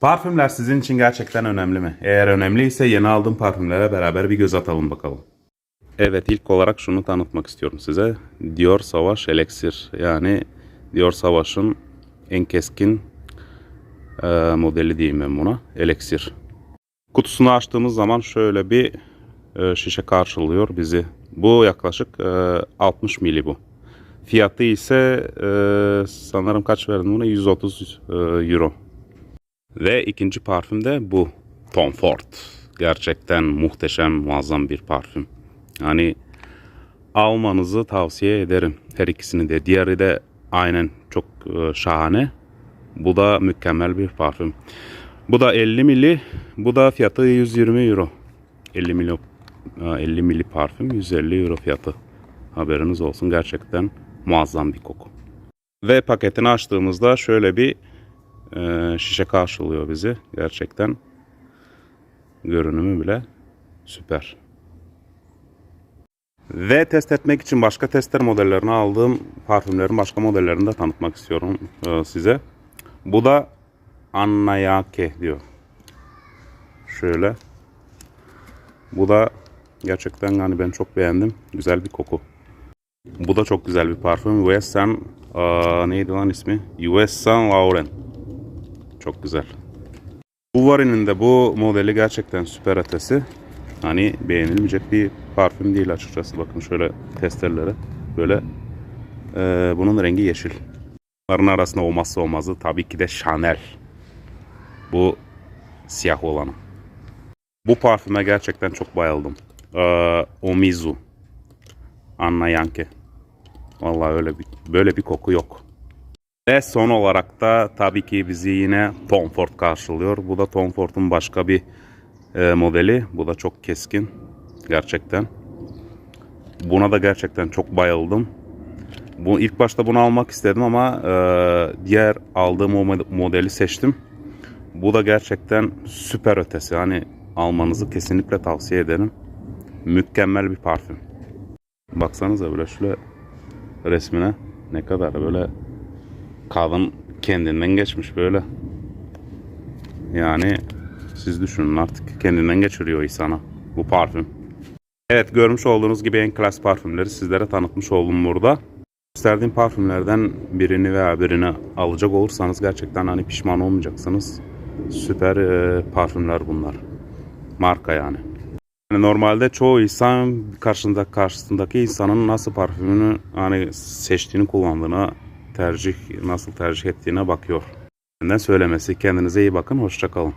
Parfümler sizin için gerçekten önemli mi? Eğer önemliyse yeni aldığım parfümlere beraber bir göz atalım bakalım. Evet ilk olarak şunu tanıtmak istiyorum size. Dior Savaş Elixir yani Dior Savaş'ın en keskin e, modeli diyeyim ben buna. Elixir. Kutusunu açtığımız zaman şöyle bir e, şişe karşılıyor bizi. Bu yaklaşık e, 60 mili bu. Fiyatı ise e, sanırım kaç verdim buna? 130 e, euro. Ve ikinci parfüm de bu. Tom Ford. Gerçekten muhteşem, muazzam bir parfüm. Yani almanızı tavsiye ederim. Her ikisini de. Diğeri de aynen çok e, şahane. Bu da mükemmel bir parfüm. Bu da 50 mili. Bu da fiyatı 120 euro. 50 mili, e, 50 mili parfüm 150 euro fiyatı. Haberiniz olsun. Gerçekten muazzam bir koku. Ve paketini açtığımızda şöyle bir e, şişe karşılıyor bizi. Gerçekten görünümü bile süper. Ve test etmek için başka tester modellerini aldığım parfümlerin başka modellerini de tanıtmak istiyorum e, size. Bu da Annayake diyor. Şöyle. Bu da gerçekten yani ben çok beğendim. Güzel bir koku. Bu da çok güzel bir parfüm. Saint aa, neydi lan ismi? Yves Saint Laurent. Çok güzel. Bu Varin'in de bu modeli gerçekten süper ötesi. Hani beğenilmeyecek bir parfüm değil açıkçası. Bakın şöyle testerlere. Böyle eee, bunun rengi yeşil. Bunların arasında olmazsa olmazı tabii ki de Chanel. Bu siyah olanı. Bu parfüme gerçekten çok bayıldım. Eee, Omizu. Anna Yankee. Vallahi öyle bir böyle bir koku yok. Ve son olarak da tabii ki bizi yine Tom Ford karşılıyor. Bu da Tom Ford'un başka bir e, modeli. Bu da çok keskin. Gerçekten. Buna da gerçekten çok bayıldım. Bu ilk başta bunu almak istedim ama e, diğer aldığım o mod- modeli seçtim. Bu da gerçekten süper ötesi. Hani almanızı kesinlikle tavsiye ederim. Mükemmel bir parfüm. Baksanıza böyle şöyle resmine ne kadar böyle kadın kendinden geçmiş böyle. Yani siz düşünün artık kendinden geçiriyor insana bu parfüm. Evet görmüş olduğunuz gibi en klas parfümleri sizlere tanıtmış oldum burada. Gösterdiğim parfümlerden birini veya birini alacak olursanız gerçekten hani pişman olmayacaksınız. Süper e, parfümler bunlar. Marka yani. Yani normalde çoğu insan karşısında karşısındaki insanın nasıl parfümünü hani seçtiğini kullandığına tercih nasıl tercih ettiğine bakıyor. Benden söylemesi. Kendinize iyi bakın. Hoşçakalın.